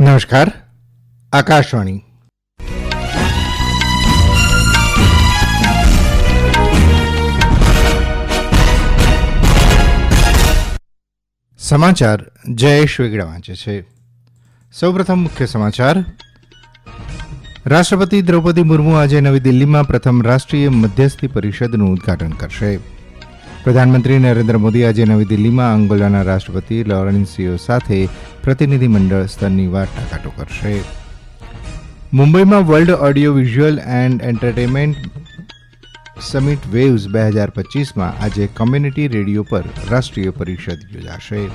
નમસ્કાર, આકાશવાણી. સમાચાર જયેશ વેગડા વાંચે છે. સૌપ્રથમ મુખ્ય સમાચાર. રાષ્ટ્રપતિ દ્રૌપદી મુર્મુ આજે નવી દિલ્હીમાં પ્રથમ રાષ્ટ્રીય મધ્યસ્થી પરિષદનું ઉદ્ઘાટન કરશે. પ્રધાનમંત્રી નરેન્દ્ર મોદી આજે નવી દિલ્હીમાં અંગોલાના રાષ્ટ્રપતિ લોરેન્સિયો સાથે પ્રતિનિધિમંડળ સ્તરની વાટાઘાટો કરશે. મુંબઈમાં World Audio Visual and Entertainment Summit waves બે હજાર પચીસમાં આજે કોમ્યુનિટી રેડિયો પર રાષ્ટ્રીય પરિષદ યોજાશે.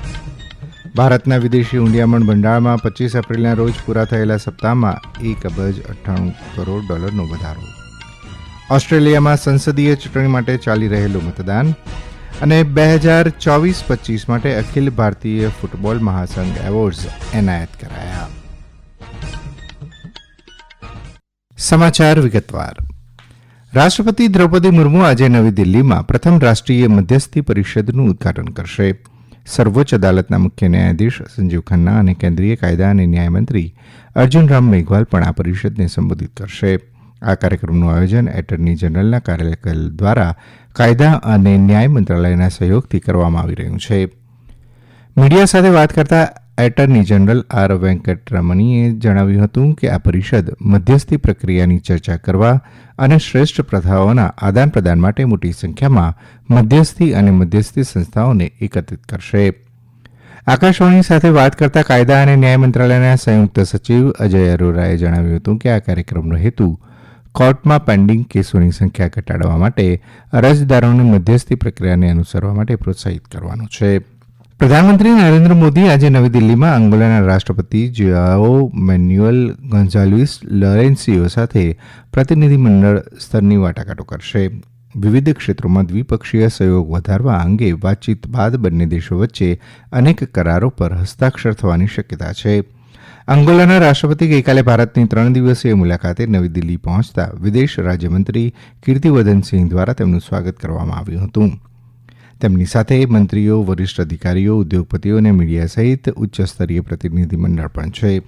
ભારતના વિદેશી ઊંડિયામણ ભંડાળમાં પચીસ એપ્રિલના રોજ પૂરા થયેલા સપ્તાહમાં એક અબજ અઠ્ઠાણું કરોડ ડોલરનો વધારો. ઓસ્ટ્રેલિયામાં સંસદીય ચૂંટણી માટે ચાલી રહેલું મતદાન અને બે હજાર ચોવીસ પચીસ માટે અખિલ ભારતીય ફૂટબોલ મહાસંઘ એવોર્ડ્સ એનાયત કરાયા. સમાચાર વિગતવાર. રાષ્ટ્રપતિ દ્રૌપદી મુર્મુ આજે નવી દિલ્હીમાં પ્રથમ રાષ્ટ્રીય મધ્યસ્થી પરિષદનું ઉદ્ઘાટન કરશે. સર્વોચ્ચ અદાલતના મુખ્ય ન્યાયાધીશ સંજીવ ખન્ના અને કેન્દ્રીય કાયદા અને ન્યાયમંત્રી અર્જુન રામ મેઘવાલ પણ આ પરિષદને સંબોધિત કરશે. આ કાર્યક્રમનું આયોજન એટર્ની જનરલના કાર્યાલય દ્વારા કાયદા અને ન્યાય મંત્રાલયના સહયોગથી કરવામાં આવી રહ્યું છે. મીડિયા સાથે વાત કરતા એટર્ની જનરલ આર વેંકટરમણીએ જણાવ્યું હતું કે આ પરિષદ મધ્યસ્થી પ્રક્રિયાની ચર્ચા કરવા અને શ્રેષ્ઠ પ્રથાઓના આદાન પ્રદાન માટે મોટી સંખ્યામાં મધ્યસ્થી અને મધ્યસ્થી સંસ્થાઓને એકત્રિત કરશે. આકાશવાણી સાથે વાત કરતા કાયદા અને ન્યાય મંત્રાલયના સંયુક્ત સચિવ અજય અરોરાએ જણાવ્યું હતું કે આ કાર્યક્રમનો હેતુ કોર્ટમાં પેન્ડિંગ કેસોની સંખ્યા ઘટાડવા માટે અરજદારોને મધ્યસ્થી પ્રક્રિયાને અનુસરવા માટે પ્રોત્સાહિત કરવાનું છે. પ્રધાનમંત્રી નરેન્દ્ર મોદી આજે નવી દિલ્હીમાં અંગોલાના રાષ્ટ્રપતિ જોઆઓ મેન્યુઅલ ગોન્ઝાલ્વિસ લોરેન્સીઓ સાથે પ્રતિનિધિમંડળ સ્તરની વાટાઘાટો કરશે. વિવિધ ક્ષેત્રોમાં દ્વિપક્ષીય સહયોગ વધારવા અંગે વાતચીત બાદ બંને દેશો વચ્ચે અનેક કરારો પર હસ્તાક્ષર થવાની શક્યતા છે. અંગોલાના રાષ્ટ્રપતિ ગઈકાલે ભારતની ત્રણ દિવસીય મુલાકાતે નવી દિલ્હી પહોંચતા વિદેશ રાજ્યમંત્રી કીર્તિવર્ધનસિંહ દ્વારા તેમનું સ્વાગત કરવામાં આવ્યું હતું. તેમની સાથે મંત્રીઓ, વરિષ્ઠ અધિકારીઓ, ઉદ્યોગપતિઓ અને મીડિયા સહિત ઉચ્ચસ્તરીય પ્રતિનિધિમંડળ પણ છે.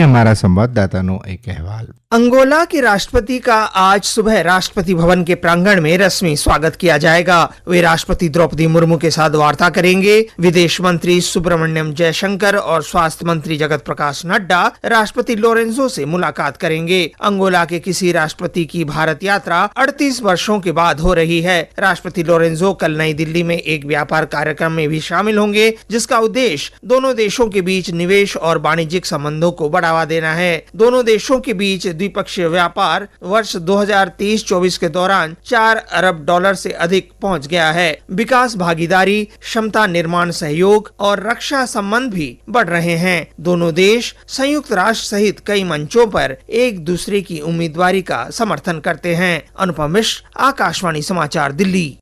हमारा संवाददाता नो एक अहवाल। अंगोला के राष्ट्रपति का आज सुबह राष्ट्रपति भवन के प्रांगण में रस्मी स्वागत किया जाएगा। वे राष्ट्रपति द्रौपदी मुर्मू के साथ वार्ता करेंगे। विदेश मंत्री सुब्रमण्यम जयशंकर और स्वास्थ्य मंत्री जगत प्रकाश नड्डा राष्ट्रपति लोरेंजो से मुलाकात करेंगे। अंगोला के किसी राष्ट्रपति की भारत यात्रा अड़तीस वर्षो के बाद हो रही है। राष्ट्रपति लोरेंजो कल नई दिल्ली में एक व्यापार कार्यक्रम में भी शामिल होंगे, जिसका उद्देश्य दोनों देशों के बीच निवेश और वाणिज्यिक संबंधों को बढ़ावा देना है। दोनों देशों के बीच द्विपक्षीय व्यापार वर्ष 2023-24 के दौरान चार अरब डॉलर से अधिक पहुँच गया है। विकास, भागीदारी, क्षमता निर्माण सहयोग और रक्षा संबंध भी बढ़ रहे हैं। दोनों देश संयुक्त राष्ट्र सहित कई मंचों पर एक दूसरे की उम्मीदवारी का समर्थन करते हैं। अनुपम मिश्र, आकाशवाणी समाचार दिल्ली।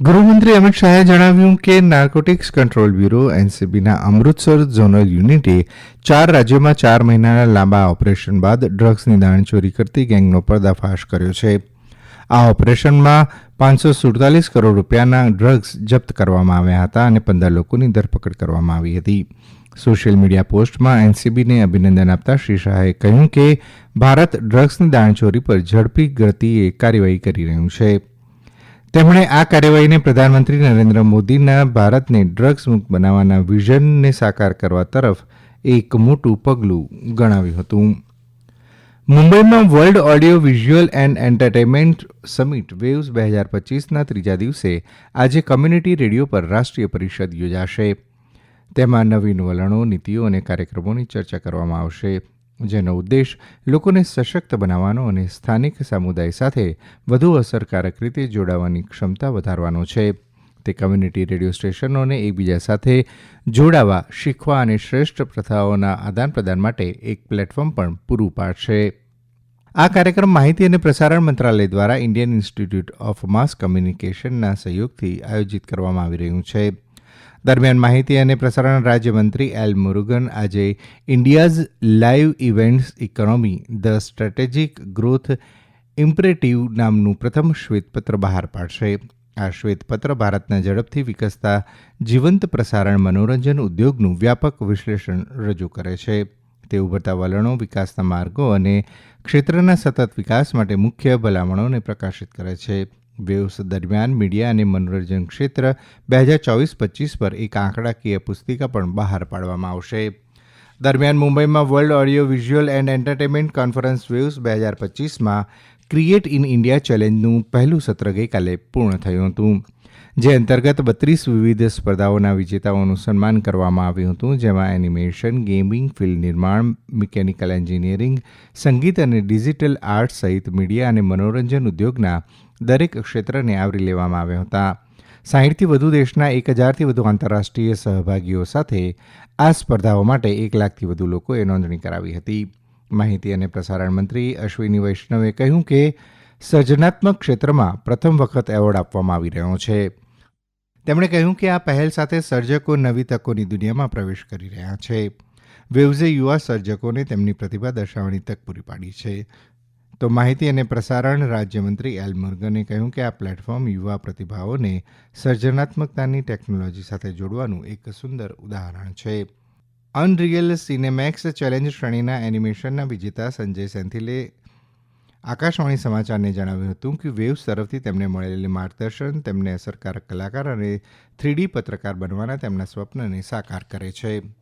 ગૃહમંત્રી અમિત શાહે જણાવ્યું કે નાર્કોટિક્સ કંટ્રોલ બ્યુરો એનસીબીના અમૃતસર ઝોનલ યુનિટે ચાર રાજ્યોમાં ચાર મહિનાના લાંબા ઓપરેશન બાદ ડ્રગ્સની દાણચોરી કરતી ગેંગનો પર્દાફાશ કર્યો છે. આ ઓપરેશનમાં પાંચસો સુડતાલીસ કરોડ રૂપિયાના ડ્રગ્સ જપ્ત કરવામાં આવ્યા હતા અને પંદર લોકોની ધરપકડ કરવામાં આવી હતી. સોશિયલ મીડિયા પોસ્ટમાં એનસીબીને અભિનંદન આપતા શ્રી શાહે કહ્યું કે, ભારત ડ્રગ્સની દાણચોરી પર ઝડપી ગતિએ કાર્યવાહી કરી રહ્યું છે. તેમણે આ કાર્યવાહીને પ્રધાનમંત્રી નરેન્દ્ર મોદીના ભારતને ડ્રગ્સ મુક્ત બનાવવાના વિઝનને સાકાર કરવા તરફ એક મોટું પગલું ગણાવ્યું હતું. મુંબઈમાં World Audio Visual and Entertainment Summit waves બે હજાર પચીસના ત્રીજા દિવસે આજે કમ્યુનિટી રેડિયો પર રાષ્ટ્રીય પરિષદ યોજાશે. તેમાં નવીન વલણો, નીતિઓ અને કાર્યક્રમોની ચર્ચા કરવામાં આવશે. જેનો ઉદ્દેશ લોકોને સશક્ત બનાવવાનો અને સ્થાનિક સમુદાય સાથે વધુ અસરકારક રીતે જોડાવાની ક્ષમતા વધારવાનો છે. તે કમ્યુનિટી રેડિયો સ્ટેશનોને એકબીજા સાથે જોડાવા, શીખવા અને શ્રેષ્ઠ પ્રથાઓના આદાન પ્રદાન માટે એક પ્લેટફોર્મ પણ પૂરું પાડશે. આ કાર્યક્રમ માહિતી અને પ્રસારણ મંત્રાલય દ્વારા ઇન્ડિયન ઇન્સ્ટિટ્યૂટ ઓફ માસ કમ્યુનિકેશનના સહયોગથી આયોજિત કરવામાં આવી રહ્યું છે. દરમિયાન માહિતી અને પ્રસારણ રાજ્યમંત્રી એલ મુરુગન આજે India's live events economy, the strategic growth imperative નામનું પ્રથમ શ્વેતપત્ર બહાર પાડશે. આ શ્વેતપત્ર ભારતના ઝડપથી વિકસતા જીવંત પ્રસારણ મનોરંજન ઉદ્યોગનું વ્યાપક વિશ્લેષણ રજૂ કરે છે. તે ઉભરતા વલણો વિકાસના માર્ગો અને ક્ષેત્રના સતત વિકાસ માટે મુખ્ય ભલામણોને પ્રકાશિત કરે છે. વેવ્સ દરમિયાન મીડિયા અને મનોરંજન ક્ષેત્ર બે હજાર ચોવીસ પચીસ પર એક આંકડાકીય પુસ્તિકા પણ બહાર પાડવામાં આવશે. દરમિયાન મુંબઈમાં World Audio Visual and Entertainment Conference waves બે હજાર પચીસમાં ક્રિએટ ઇન ઇન્ડિયા ચેલેન્જનું પહેલું સત્ર ગઈકાલે પૂર્ણ થયું હતું, જે અંતર્ગત બત્રીસ વિવિધ સ્પર્ધાઓના વિજેતાઓનું સન્માન કરવામાં આવ્યું હતું, જેમાં એનિમેશન, ગેમિંગ, ફિલ્મ નિર્માણ, મિકેનિકલ એન્જિનિયરિંગ, સંગીત અને ડિજિટલ આર્ટ સહિત મીડિયા અને મનોરંજન ઉદ્યોગના દરેક ક્ષેત્રને આવરી લેવામાં આવ્યા હતા. સાહીઠથી વધુ દેશના એક હજારથી વધુ આંતરરાષ્ટ્રીય સહભાગીઓ સાથે આ સ્પર્ધાઓ માટે એક લાખથી વધુ લોકોએ નોંધણી કરાવી હતી. માહિતી અને પ્રસારણ મંત્રી અશ્વિની વૈષ્ણવે કહ્યું કે સર્જનાત્મક ક્ષેત્રમાં પ્રથમ વખત એવોર્ડ આપવામાં આવી રહ્યો છે. તેમણે કહ્યું કે આ પહેલ સાથે સર્જકો નવી તકોની દુનિયામાં પ્રવેશ કરી રહ્યા છે. વેવ્ઝે યુવા સર્જકોને તેમની પ્રતિભા દર્શાવવાની તક પૂરી પાડી છે. તો માહિતી અને પ્રસારણ રાજ્યમંત્રી એલ મુર્ગને કહ્યું કે આ પ્લેટફોર્મ યુવા પ્રતિભાઓને સર્જનાત્મકતાની ટેકનોલોજી સાથે જોડવાનું એક સુંદર ઉદાહરણ છે. અનરિયલ સિનેમેક્સ ચેલેન્જ શ્રેણીના એનિમેશનના વિજેતા સંજય સેન્થિલે આકાશવાણી સમાચારને જણાવ્યું હતું કે વેવ્સ તરફથી તેમને મળેલી માર્ગદર્શન, તેમને અસરકારક કલાકાર અને થ્રીડી પત્રકાર બનવાના તેમના સ્વપ્નને સાકાર કરે છે.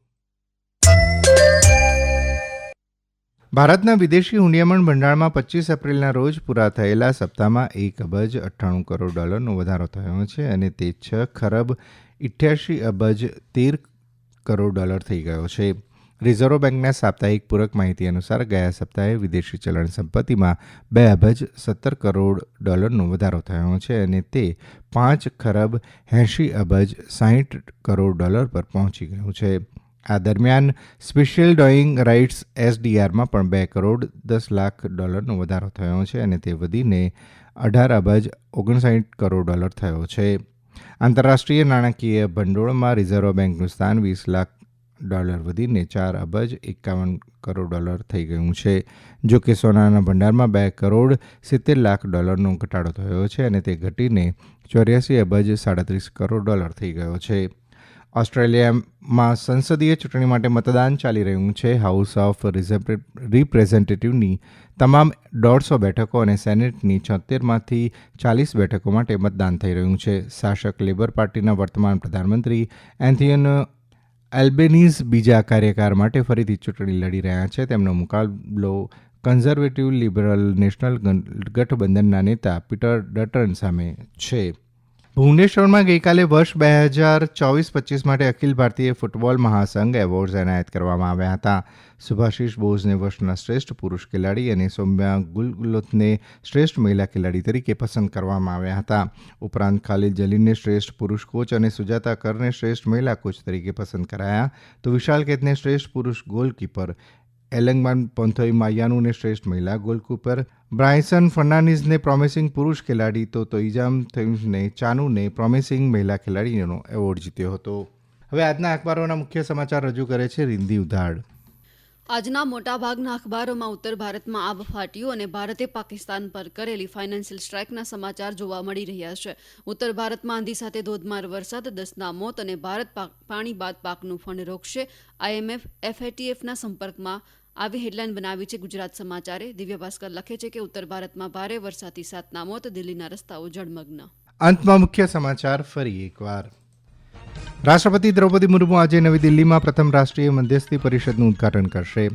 ભારતના વિદેશી હુંડિયામણ ભંડાળમાં પચીસ એપ્રિલના રોજ પૂરા થયેલા સપ્તાહમાં એક અબજ અઠ્ઠાણું કરોડ ડોલરનો વધારો થયો છે અને તે છ ખરબ ઇઠ્યાસી અબજ તેર કરોડ ડોલર થઈ ગયો છે. રિઝર્વ બેંકના સાપ્તાહિક પૂરક માહિતી અનુસાર ગયા સપ્તાહે વિદેશી ચલણ સંપત્તિમાં બે અબજ સત્તર કરોડ ડોલરનો વધારો થયો છે અને તે પાંચ ખરબ એંશી અબજ સાહીઠ કરોડ ડોલર પર પહોંચી ગયું છે. આ દરમિયાન સ્પેશિયલ ડોઈંગ રાઇટ્સ એસડીઆરમાં પણ બે કરોડ દસ લાખ ડોલરનો વધારો થયો છે અને તે વધીને અઢાર અબજ ઓગણસાઠ કરોડ ડોલર થયો છે. આંતરરાષ્ટ્રીય નાણાકીય ભંડોળમાં રિઝર્વ બેંકનું સ્થાન વીસ લાખ ડોલર વધીને ચાર અબજ એકાવન કરોડ ડોલર થઈ ગયું છે. જો કે સોનાના ભંડારમાં બે કરોડ સિત્તેર લાખ ડોલરનો ઘટાડો થયો છે અને તે ઘટીને ચોર્યાસી અબજ સાડત્રીસ કરોડ ડોલર થઈ ગયો છે. ઓસ્ટ્રેલિયામાં સંસદીય ચૂંટણી માટે મતદાન ચાલી રહ્યું છે. હાઉસ ઓફ રિપ્રેઝેન્ટેટિવની તમામ દોઢસો બેઠકો અને સેનેટની છોતેરમાંથી ચાલીસ બેઠકો માટે મતદાન થઈ રહ્યું છે. શાસક લેબર પાર્ટીના વર્તમાન પ્રધાનમંત્રી એન્થિયન એલ્બેનીઝ બીજા કાર્યકાળ માટે ફરીથી ચૂંટણી લડી રહ્યા છે. તેમનો મુકાબલો કન્ઝર્વેટિવ લિબરલ નેશનલ ગઠબંધનના નેતા પીટર ડટન સામે છે. ભુવનેશ્વરમાં ગઈકાલે વર્ષ બે હજાર ચોવીસ પચીસ માટે અખિલ ભારતીય ફૂટબોલ મહાસંઘ એવોર્ડ્સ એનાયત કરવામાં આવ્યા હતા. સુભાષીષ બોઝને વર્ષના શ્રેષ્ઠ પુરુષ ખેલાડી અને સૌમ્યા ગુલગુલોથને શ્રેષ્ઠ મહિલા ખેલાડી તરીકે પસંદ કરવામાં આવ્યા હતા. ઉપરાંત ખાલિદ જલીનને શ્રેષ્ઠ પુરુષ કોચ અને સુજાતા કરને શ્રેષ્ઠ મહિલા કોચ તરીકે પસંદ કરાયા. તો વિશાલ કેતને શ્રેષ્ઠ પુરુષ ગોલકીપર એલંગમાન પોન્થોઈ માયાનુને શ્રેષ્ઠ મહિલા ગોલકીપર. બ્રાયસન ફર્નાન્ડીઝને પ્રોમિસિંગ પુરુષ ખેલાડી તો તોઇજામ થઇમ્સને ચાનુને પ્રોમિસિંગ મહિલા ખેલાડીનો એવોર્ડ જીત્યો હતો. હવે આજના અખબારોના મુખ્ય સમાચાર રજૂ કરે છે રિંદી ઉધાડ. આજના મોટાભાગના અખબારોમાં ઉત્તર ભારતમાં આબ ફાટ્યું અને ભારતે પાકિસ્તાન પર કરેલી ફાઇનાન્શિયલ સ્ટ્રાઇકના સમાચાર જોવા મળી રહ્યા છે. ઉત્તર ભારતમાં આંધી સાથે ધોધમાર વરસાદ, દસના મોત અને ભારત પાણી બાદ પાકનું ફંડ રોકશે. આઈએમએફ એફએટીએફના સંપર્કમાં આવી હેડલાઇન બનાવી છે ગુજરાત સમાચારે. દિવ્ય ભાસ્કર લખે છે કે ઉત્તર ભારતમાં ભારે વરસાદથી સાતના મોત, દિલ્હીના રસ્તાઓ જળમગ્ન અંતમાં મુખ્ય સમાચાર ફરી એકવાર. રાષ્ટ્રપતિ દ્રૌપદી મુર્મુ આજે નવી દિલ્હીમાં પ્રથમ રાષ્ટ્રીય મધ્યસ્થી પરિષદનું ઉદઘાટન કરશે.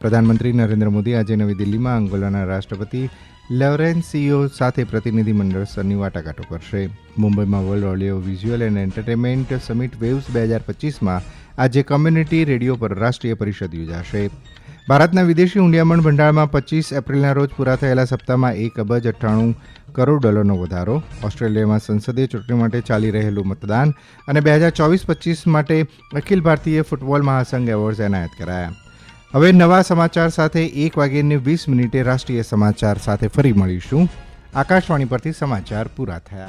પ્રધાનમંત્રી નરેન્દ્ર મોદી આજે નવી દિલ્હીમાં અંગોલાના રાષ્ટ્રપતિ લેવરેન્સીઓ સાથે પ્રતિનિધિમંડળ સ્તરની વાટાઘાટો કરશે. મુંબઈમાં World Audio Visual and Entertainment Summit waves બે હજાર પચીસમાં આજે કોમ્યુનિટી રેડિયો પર રાષ્ટ્રીય પરિષદ યોજાશે. ભારતના વિદેશી હુંડિયામણ ભંડારમાં પચીસ એપ્રિલના રોજ પૂરા થયેલા સપ્તાહમાં એક અબજ અઠ્ઠાણું કરોડ ડોલરનો વધારો. ઓસ્ટ્રેલિયામાં સંસદીય ચૂંટણી માટે ચાલી રહેલું મતદાન અને બે હજાર ચોવીસ પચીસ માટે અખિલ ભારતીય ફૂટબોલ મહાસંઘ એવોર્ડ્સ એનાયત કરાયા. હવે નવા સમાચાર સાથે એક વાગ્યાને વીસ મિનિટે રાષ્ટ્રીય સમાચાર સાથે ફરી મળીશું. આકાશવાણી પરથી સમાચાર પૂરા થયા.